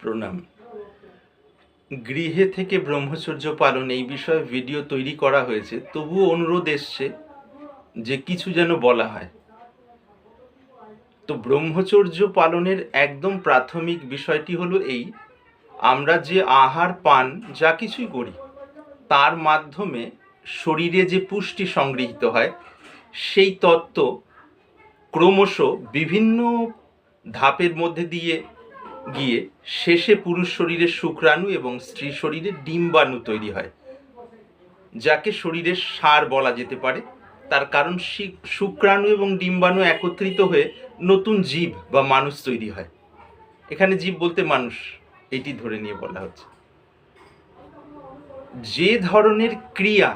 প্রণাম। গৃহে থেকে ব্রহ্মচর্য পালন এই বিষয়ে ভিডিও তৈরি করা হয়েছে। তবুও অনুরোধ এসছে যে কিছু যেন বলা হয়। তো ব্রহ্মচর্য পালনের একদম প্রাথমিক বিষয়টি হলো এই, আমরা যে আহার পান, যা কিছুই করি, তার মাধ্যমে শরীরে যে পুষ্টি সংগৃহীত হয়, সেই তত্ত্ব ক্রমশ বিভিন্ন ধাপের মধ্যে দিয়ে গিয়ে শেষে পুরুষ শরীরে শুক্রাণু এবং স্ত্রী শরীরে ডিম্বাণু তৈরি হয়, যাকে শরীরের সার বলা যেতে পারে। তার কারণ শুক্রাণু এবং ডিম্বাণু একত্রিত হয়ে নতুন জীব বা মানুষ তৈরি হয়। এখানে জীব বলতে মানুষ, এটি ধরে নিয়ে বলা হচ্ছে। যে ধরনের ক্রিয়া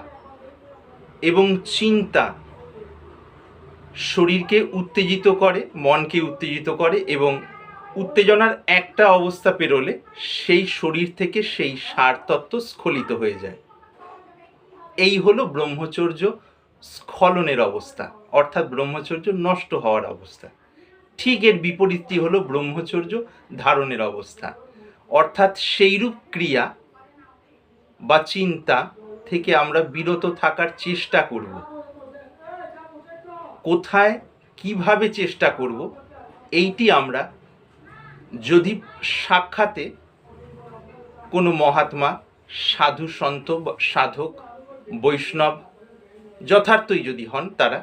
এবং চিন্তা শরীরকে উত্তেজিত করে, মনকে উত্তেজিত করে এবং উত্তেজনার একটা অবস্থা পেরোলে সেই শরীর থেকে সেই সার তত্ত্ব স্খলিত হয়ে যায়। এই হলো ব্রহ্মচর্য স্খলনের অবস্থা, অর্থাৎ ব্রহ্মচর্য নষ্ট হওয়ার অবস্থা। ঠিক এর বিপরীতটি হলো ব্রহ্মচর্য ধারণের অবস্থা, অর্থাৎ সেইরূপ ক্রিয়া বা চিন্তা থেকে আমরা বিরত থাকার চেষ্টা করব। কোথায়, কীভাবে চেষ্টা করব, এইটি আমরা যদি সাক্ষাতে কোনো মহাত্মা, সাধু সন্ত সাধক, বৈষ্ণব যথার্থই যদি হন তারা,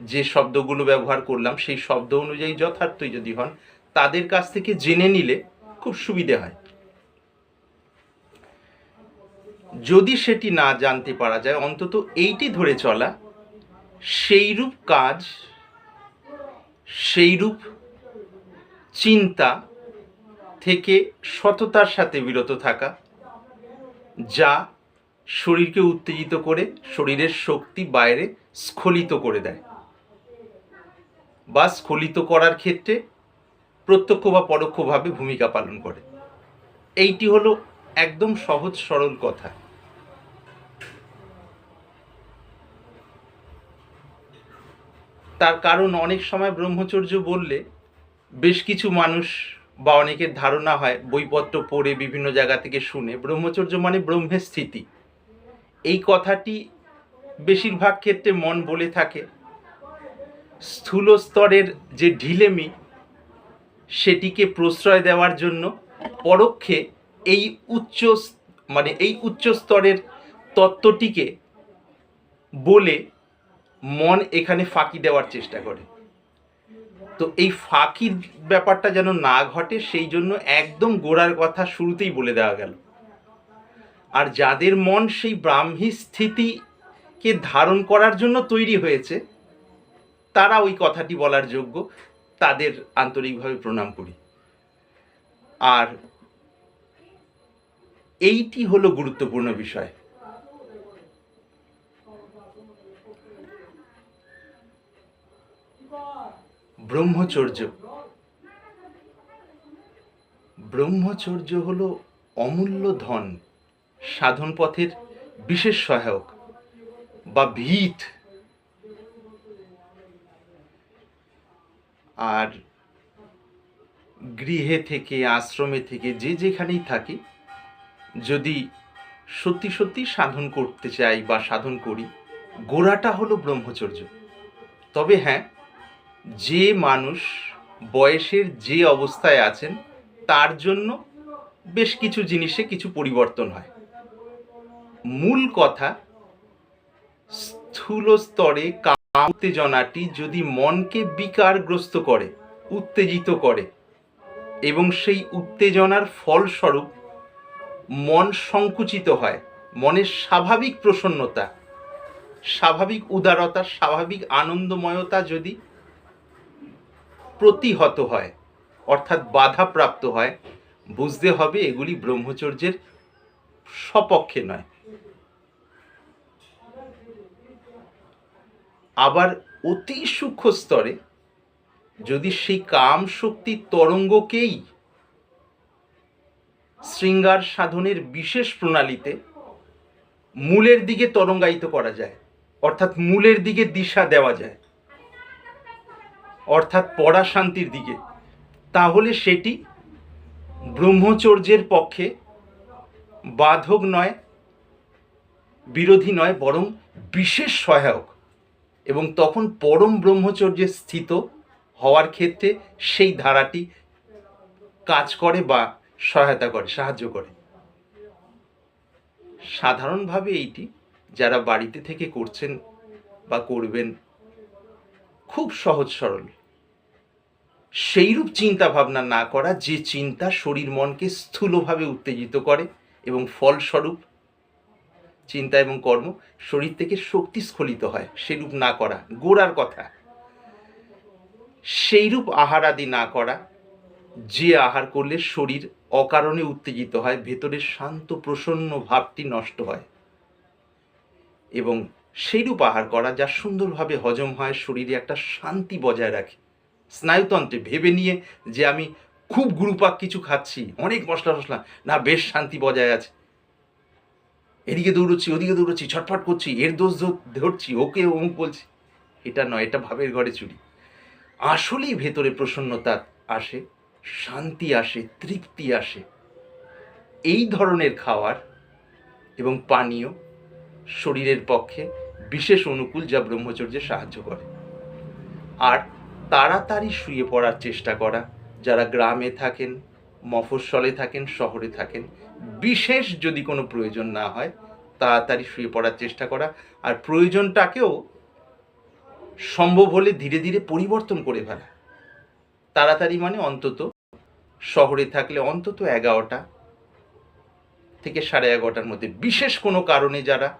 যে শব্দগুলো ব্যবহার করলাম সেই শব্দ অনুযায়ী যথার্থই যদি হন, তাদের কাছ থেকে জেনে নিলে খুব সুবিধে হয়। যদি সেটি না জানতে পারা যায়, অন্তত এইটি ধরে চলা, সেইরূপ কাজ, সেইরূপ চিন্তা থেকে সততার সাথে বিরত থাকা, যা শরীরকে উত্তেজিত করে, শরীরের শক্তি বাইরে স্খলিত করে দেয় বা স্খলিত করার ক্ষেত্রে প্রত্যক্ষ বা পরোক্ষভাবে ভূমিকা পালন করে। এইটি হলো একদম সহজ সরল কথা। তার কারণ অনেক সময় ব্রহ্মচর্য বললে, বেশ কিছু মানুষ বা অনেকের ধারণা হয় বইপত্র পড়ে বিভিন্ন জায়গা থেকে শুনে ব্রহ্মচর্য মানে ব্রহ্মের স্থিতি এই কথাটি বেশিরভাগ ক্ষেত্রে মন বলে থাকে। স্থূল স্তরের যে ঢিলেমি, সেটিকে প্রশ্রয় দেওয়ার জন্য পরোক্ষে এই উচ্চ মানে এই উচ্চ স্তরের তত্ত্বটিকে বলে মন এখানে ফাঁকি দেওয়ার চেষ্টা করে। তো এই ফাঁকির ব্যাপারটা যেন না ঘটে, সেই জন্য একদম গোড়ার কথা শুরুতেই বলে দেওয়া গেল। আর যাদের মন সেই ব্রাহ্মী স্থিতিকে ধারণ করার জন্য তৈরি হয়েছে, তারা ওই কথাটি বলার যোগ্য। তাদের আন্তরিকভাবে প্রণাম করি। আর এইটি হলো গুরুত্বপূর্ণ বিষয়। ব্রহ্মচর্য। ব্রহ্মচর্য হলো অমূল্য ধন, সাধন পথের বিশেষ সহায়ক বা ভিত। আর গৃহে থেকে, আশ্রমে থেকে, যে যেখানেই থাকি, যদি সত্যি সত্যি সাধন করতে চাই বা সাধন করি, গোড়াটা হলো ব্রহ্মচর্য। তবে হ্যাঁ যে মানুষ বয়সের যে অবস্থায় আছেন, তার জন্য বেশ কিছু জিনিসে কিছু পরিবর্তন হয়। মূল কথা, স্থূল স্তরে উত্তেজনাটি যদি মনকে বিকারগ্রস্ত করে, উত্তেজিত করে, এবং সেই উত্তেজনার ফলস্বরূপ মন সংকুচিত হয়, মনের স্বাভাবিক প্রসন্নতা, স্বাভাবিক উদারতা, স্বাভাবিক আনন্দময়তা যদি প্রতিহত হয়, অর্থাৎ বাধাপ্রাপ্ত হয়। বুঝতে হবে এগুলি ব্রহ্মচর্যের সপক্ষে নয়। আবার অতি সূক্ষ্ম স্তরে যদি সেই কাম শক্তির তরঙ্গকেই শৃঙ্গার সাধনের বিশেষ প্রণালীতে মূলের দিকে তরঙ্গায়িত করা যায়, অর্থাৎ মূলের দিকে দিশা দেওয়া যায় অর্থাৎ পড়া শান্তির দিকে। তাহলে সেটি ব্রহ্মচর্যের পক্ষে বাধক নয়, বিরোধী নয়, বরং বিশেষ সহায়ক। এবং তখন পরম ব্রহ্মচর্যে স্থিত হওয়ার ক্ষেত্রে সেই ধারাটি কাজ করে বা সহায়তা করে, সাহায্য করে। সাধারণভাবে এইটি যারা বাড়িতে থেকে করছেন বা করবেন, খুব সহজ সরল। সেইরূপ চিন্তা ভাবনা না করা যে চিন্তা শরীর মনকে স্থূলভাবে উত্তেজিত করে এবং ফলস্বরূপ চিন্তা এবং কর্ম শরীর থেকে শক্তি স্খলিত হয়, সেরূপ না করা, গোড়ার কথা। সেইরূপ আহার আদি না করা, যে আহার করলে শরীর অকারণে উত্তেজিত হয়, ভেতরের শান্ত, প্রসন্ন ভাবটি নষ্ট হয়। এবং সেইরূপ আহার করা যা সুন্দরভাবে হজম হয়, শরীরে একটা শান্তি বজায় রাখে। স্নায়ুতন্ত্রে ভেবে নিয়ে যে আমি খুব গুরুপাক কিছু খাচ্ছি, অনেক মশলা টশলা না বেশ শান্তি বজায় আছে। এদিকে দৌড়চ্ছি, ওদিকে দৌড়চ্ছি, ছটফট করছি, এর দোষ ধর- ধরছি, ওকে অমুক বলছি। এটা নয়, এটা ভাবের ঘরে চুরি। আসলেই ভেতরে প্রসন্নতা আসে, শান্তি আসে, তৃপ্তি আসে। এই ধরনের খাওয়ার এবং পানীয় শরীরের পক্ষে বিশেষ অনুকূল যা ব্রহ্মচর্যে সাহায্য করে। আর তাড়াতাড়ি শুয়ে পড়ার চেষ্টা করা। যারা গ্রামে থাকেন, মফস্বলে থাকেন, শহরে থাকেন, বিশেষ যদি কোনো প্রয়োজন না হয়, তাড়াতাড়ি শুয়ে পড়ার চেষ্টা করা। আর প্রয়োজনটাকেও সম্ভব হলে ধীরে ধীরে পরিবর্তন করে ফেলা। তাড়াতাড়ি মানে অন্তত শহরে থাকলে অন্তত এগারোটা থেকে সাড়ে এগারোটার মধ্যে। বিশেষ কোনো কারণে যারা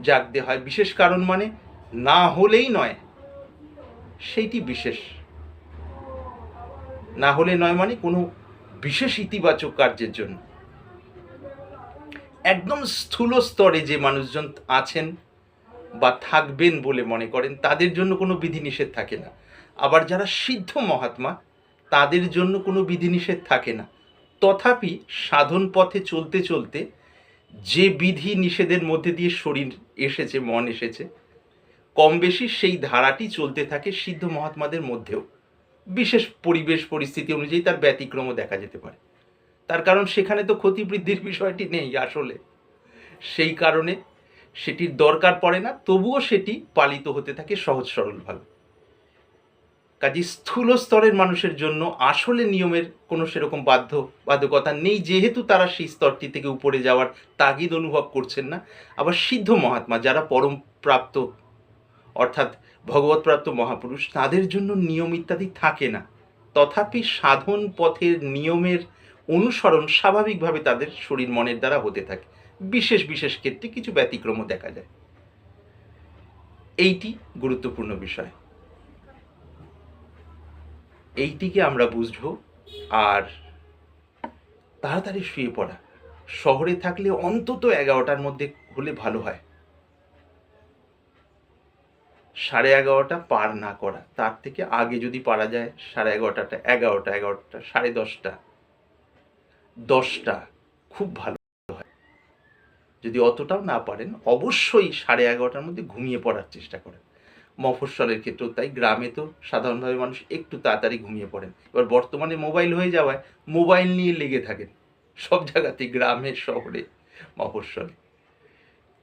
জাগতে হয়। বিশেষ কারণ মানে না হলেই নয় সেইটি বিশেষ। না হলে নয় মানে কোনো বিশেষ ইতিবাচক কার্যের জন্য। একদম স্থূল স্তরে যে মানুষজন আছেন বা থাকবেন বলে মনে করেন, তাদের জন্য কোনো বিধিনিষেধ থাকে না। আবার যারা সিদ্ধ মহাত্মা, তাদের জন্য কোনো বিধিনিষেধ থাকে না। তথাপি সাধন পথে চলতে চলতে যে বিধি নিষেধের মধ্যে দিয়ে শরীর এসেছে, মন এসেছে কম বেশি সেই ধারাটি চলতে থাকে সিদ্ধ মহাত্মাদের মধ্যেও। বিশেষ পরিবেশ পরিস্থিতি অনুযায়ী তার ব্যতিক্রমও দেখা যেতে পারে। তার কারণ সেখানে তো ক্ষতি বৃদ্ধির বিষয়টি নেই আসলে। সেই কারণে সেটির দরকার পড়ে না, তবুও সেটি পালিত হতে থাকে সহজ সরলভাবে। কাজে স্থূল স্তরের মানুষের জন্য আসলে নিয়মের কোনো সেরকম বাধ্য বাধ্যকতা নেই, যেহেতু তারা সেই স্তরটি থেকে উপরে যাওয়ার তাগিদ অনুভব করছেন না। আবার সিদ্ধ মহাত্মা, যারা পরম প্রাপ্ত অর্থাৎ ভগবৎপ্রাপ্ত মহাপুরুষ তাদের জন্য নিয়ম ইত্যাদি থাকে না। তথাপি সাধন পথের নিয়মের অনুসরণ স্বাভাবিকভাবে তাদের শরীর মনের দ্বারা হতে থাকে। বিশেষ বিশেষ ক্ষেত্রে কিছু ব্যতিক্রমও দেখা যায়। এইটি গুরুত্বপূর্ণ বিষয়। এইটিকে আমরা বুঝব আর তাড়াতাড়ি শুয়ে পড়া। শহরে থাকলে অন্তত এগারোটার মধ্যে হলে ভালো হয়। সাড়ে এগারোটা পার না করা। তার থেকে আগে যদি পারা যায়, সাড়ে এগারোটাটা, এগারোটা এগারোটা, সাড়ে দশটা দশটা খুব ভালো হয়। যদি অতটাও না পারেন, অবশ্যই সাড়ে এগারোটার মধ্যে ঘুমিয়ে পড়ার চেষ্টা করেন। মফস্বলের ক্ষেত্রেও তাই, গ্রামে তো সাধারণভাবে মানুষ একটু তাড়াতাড়ি ঘুমিয়ে পড়েন। এবার বর্তমানে মোবাইল হয়ে যাওয়ায় মোবাইল নিয়ে লেগে থাকেন সব জায়গাতে গ্রামে, শহরে, মফস্বলে।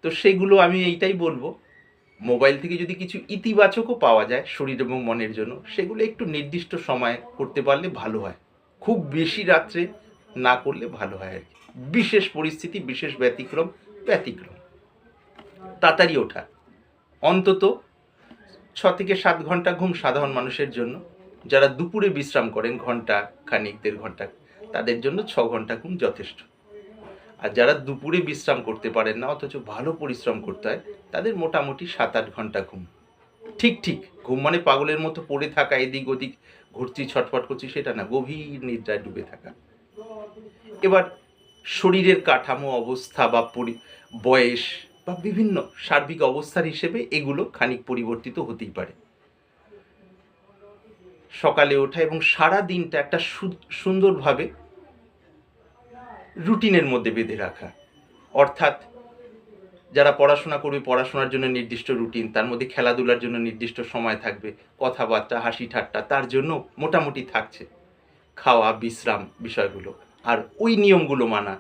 তো সেগুলো আমি এইটাই বলব মোবাইল থেকে যদি কিছু ইতিবাচকও পাওয়া যায় শরীর এবং মনের জন্য, সেগুলো একটু নির্দিষ্ট সময় করতে পারলে ভালো হয়। খুব বেশি রাত্রে না করলে ভালো হয় আর কি। বিশেষ পরিস্থিতি, বিশেষ ব্যতিক্রম ব্যতিক্রম। তাড়াতাড়ি ওঠা। অন্তত ছ থেকে সাত ঘণ্টা ঘুম সাধারণ মানুষের জন্য। যারা দুপুরে বিশ্রাম করেন, ঘণ্টা খানিক, দেড় ঘণ্টা, তাদের জন্য ছ ঘণ্টা ঘুম যথেষ্ট। আর যারা দুপুরে বিশ্রাম করতে পারেন না, অথচ ভালো পরিশ্রম করতে হয়, তাদের মোটামুটি সাত আট ঘণ্টা ঘুম। ঠিক ঠিক, ঘুম মানে পাগলের মতো পড়ে থাকা, এদিক ওদিক ঘুরছি, ছটফট করছি, সেটা না, গভীর নিদ্রায় ডুবে থাকা। এবার শরীরের কাঠামো, অবস্থা বা বয়স বা বিভিন্ন সার্বিক অবস্থার হিসেবে এগুলো খানিক পরিবর্তিত হতেই পারে। সকালে ওঠা এবং সারা দিনটা একটা সুন্দরভাবে রুটিনের মধ্যে বেঁধে রাখা। অর্থাৎ যারা পড়াশোনা করবে, পড়াশোনার জন্য নির্দিষ্ট রুটিন, তার মধ্যে খেলাধুলার জন্য নির্দিষ্ট সময় থাকবে, কথাবার্তা হাসি ঠাট্টা তার জন্য মোটামুটি থাকছে খাওয়া, বিশ্রাম বিষয়গুলো। আর ওই নিয়মগুলো মানা,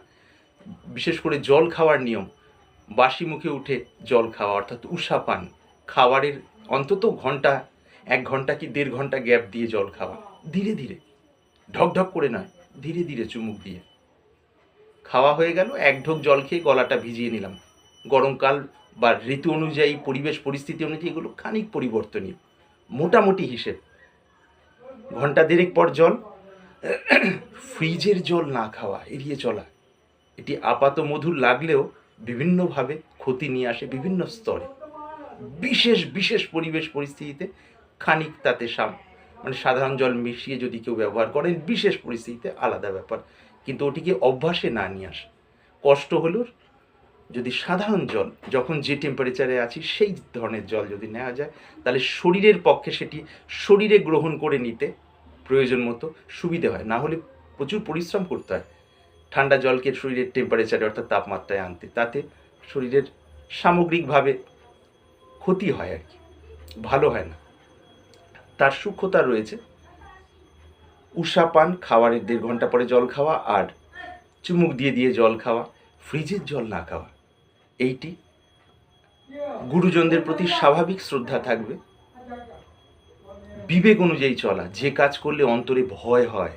বিশেষ করে জল খাওয়ার নিয়ম, বাসি মুখে উঠে জল খাওয়া, অর্থাৎ উষা পান খাওয়ারের অন্তত ঘণ্টা, এক ঘণ্টা কি দেড় ঘণ্টা গ্যাপ দিয়ে জল খাওয়া, ধীরে ধীরে ঢক ঢক করে নয়, ধীরে ধীরে চুমুক দিয়ে। খাওয়া হয়ে গেল, এক ঢোক জল খেয়ে গলাটা ভিজিয়ে নিলাম। গরমকাল বা ঋতু অনুযায়ী পরিবেশ, পরিস্থিতি অনুযায়ী এগুলো খানিক পরিবর্তনীয়, মোটামুটি হিসেব। ঘণ্টা দেড়েক পর জল, ফ্রিজের জল না খাওয়া, এড়িয়ে চলা। এটি আপাত মধুর লাগলেও বিভিন্নভাবে ক্ষতি নিয়ে আসে বিভিন্ন স্তরে। বিশেষ বিশেষ পরিবেশ পরিস্থিতিতে খানিক তাতে সাম মানে সাধারণ জল মিশিয়ে যদি কেউ ব্যবহার করেন, বিশেষ পরিস্থিতিতে আলাদা ব্যাপার। কিন্তু ওটিকে অভ্যাসে না নিয়ে আসে। কষ্ট হলেও যদি সাধারণ জল, যখন যে টেম্পারেচারে আছি, সেই ধরনের জল যদি নেওয়া যায়, তাহলে শরীরের পক্ষে সেটি শরীরে গ্রহণ করে নিতে প্রয়োজন মতো সুবিধে হয়। না হলে প্রচুর পরিশ্রম করতে হয়। ঠান্ডা জলকে শরীরের টেম্পারেচারে অর্থাৎ তাপমাত্রায় আনতে। তাতে শরীরের সামগ্রিকভাবে ক্ষতি হয় আর কি। ভালো হয় না। তার সূক্ষ্মতা রয়েছে। উষা পান, খাওয়ারের দেড় ঘণ্টা পরে জল খাওয়া আর চুমুক দিয়ে দিয়ে জল খাওয়া, ফ্রিজের জল না খাওয়া। এইটি গুরুজনদের প্রতি স্বাভাবিক শ্রদ্ধা থাকবে। বিবেক অনুযায়ী চলা, যে কাজ করলে অন্তরে ভয় হয়,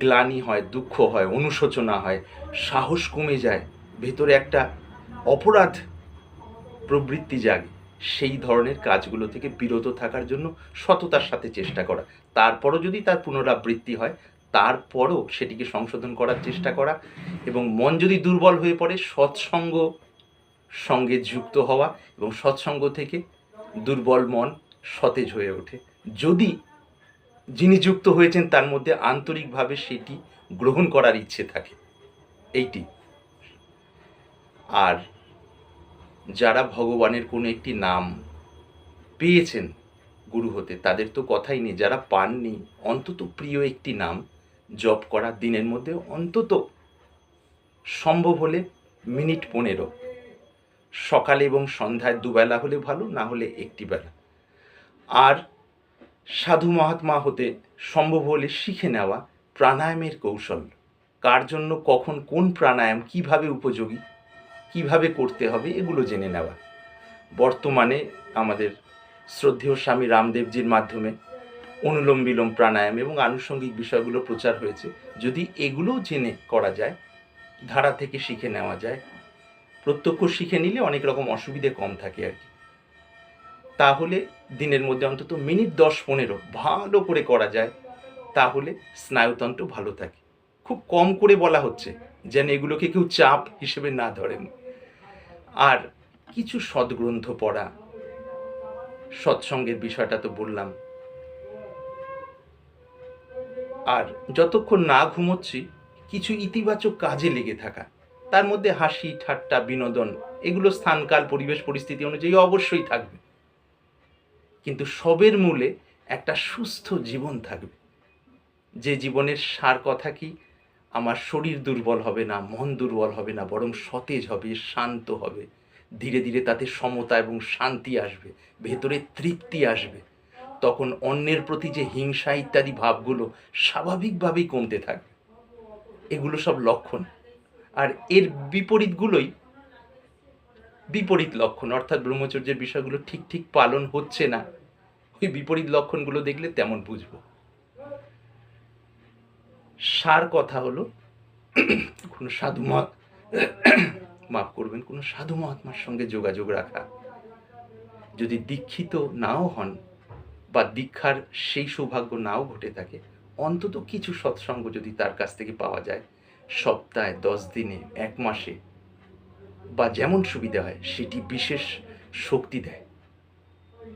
গ্লানি হয়, দুঃখ হয়, অনুশোচনা হয়, সাহস কমে যায়, ভেতরে একটা অপরাধ প্রবৃত্তি জাগে। সেই ধরনের কাজগুলো থেকে বিরত থাকার জন্য সততার সাথে চেষ্টা করা। তারপরও যদি তার পুনরাবৃত্তি হয়, তারপরও সেটিকে সংশোধন করার চেষ্টা করা এবং মন যদি দুর্বল হয়ে পড়ে, সৎসঙ্গ সঙ্গে যুক্ত হওয়া এবং সৎসঙ্গ থেকে দুর্বল মন সতেজ হয়ে ওঠে। যদি যিনি যুক্ত হয়েছেন তার মধ্যে আন্তরিকভাবে সেটি গ্রহণ করার ইচ্ছে থাকে, এইটি। আর যারা ভগবানের কোনো একটি নাম পেয়েছেন গুরু হতে, তাদের তো কথাই নেই। যারা পাননি, অন্তত প্রিয় একটি নাম জপ করা দিনের মধ্যে অন্তত সম্ভব হলে মিনিট পনেরো। সকালে এবং সন্ধ্যায় দুবেলা হলে ভালো, না হলে একটি বেলা। আর সাধু মহাত্মা হতে সম্ভব হলে শিখে নেওয়া প্রাণায়ামের কৌশল। কার জন্য, কখন, কোন প্রাণায়াম, কীভাবে উপযোগী কীভাবে করতে হবে এগুলো জেনে নেওয়া। বর্তমানে আমাদের শ্রদ্ধেয় স্বামী রামদেবজির মাধ্যমে অনুলোম বিলোম প্রাণায়াম এবং আনুষঙ্গিক বিষয়গুলো প্রচার হয়েছে। যদি এগুলোও জেনে করা যায়, ধারা থেকে শিখে নেওয়া যায়, প্রত্যক্ষ শিখে নিলে অনেক রকম অসুবিধে কম থাকে আর কি। তাহলে দিনের মধ্যে অন্তত মিনিট দশ পনেরো ভালো করে করা যায়, তাহলে স্নায়ুতন্ত্র ভালো থাকে। খুব কম করে বলা হচ্ছে, যেন এগুলোকে কেউ চাপ হিসেবে না ধরেন। আর কিছু সদ্গ্রন্থ পড়া। সৎসঙ্গের বিষয়টা তো বললাম। আর যতক্ষণ না ঘুমোচ্ছি, কিছু ইতিবাচক কাজে লেগে থাকা। তার মধ্যে হাসি, ঠাট্টা, বিনোদন, এগুলো স্থানকাল পরিবেশ, পরিস্থিতি অনুযায়ী অবশ্যই থাকবে। কিন্তু সবের মূলে একটা সুস্থ জীবন থাকবে। যে জীবনের সার কথা কি আমার শরীর দুর্বল হবে না, মন দুর্বল হবে না, বরং সতেজ হবে, শান্ত হবে। ধীরে ধীরে তাতে সমতা এবং শান্তি আসবে, ভেতরে তৃপ্তি আসবে। তখন অন্যের প্রতি যে হিংসা ইত্যাদি ভাবগুলো স্বাভাবিকভাবেই কমতে থাকবে। এগুলো সব লক্ষণ। আর এর বিপরীতগুলোই বিপরীত লক্ষণ। অর্থাৎ ব্রহ্মচর্যের বিষয়গুলো ঠিক ঠিক পালন হচ্ছে না। ওই বিপরীত লক্ষণগুলো দেখলে তেমন বুঝব। সার কথা হলো। কোনো সাধু মহা মাফ করবেন, কোনো সাধু মহাত্মার সঙ্গে যোগাযোগ রাখা। যদি দীক্ষিত নাও হন বা দীক্ষার সেই সৌভাগ্য নাও ঘটে থাকে, অন্তত কিছু সৎসঙ্গ যদি তার কাছ থেকে পাওয়া যায়, সপ্তাহে দশ দিনে, এক মাসে, বা যেমন সুবিধা হয়, সেটি বিশেষ শক্তি দেয়।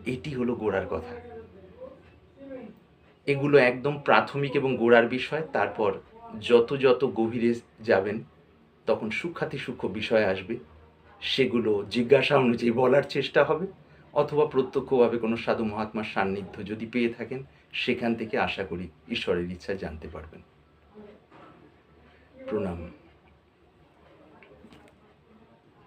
এটি হলো গোড়ার কথা। এগুলো একদম প্রাথমিক এবং গোড়ার বিষয়। তারপর যত যত গভীরে যাবেন, তখন সূক্ষাতি সূক্ষ্ম বিষয় আসবে। সেগুলো জিজ্ঞাসা অনুযায়ী বলার চেষ্টা হবে অথবা প্রত্যক্ষভাবে কোনো সাধু মহাত্মার সান্নিধ্য যদি পেয়ে থাকেন, সেখান থেকে আশা করি ঈশ্বরের ইচ্ছা জানতে পারবেন। প্রণাম।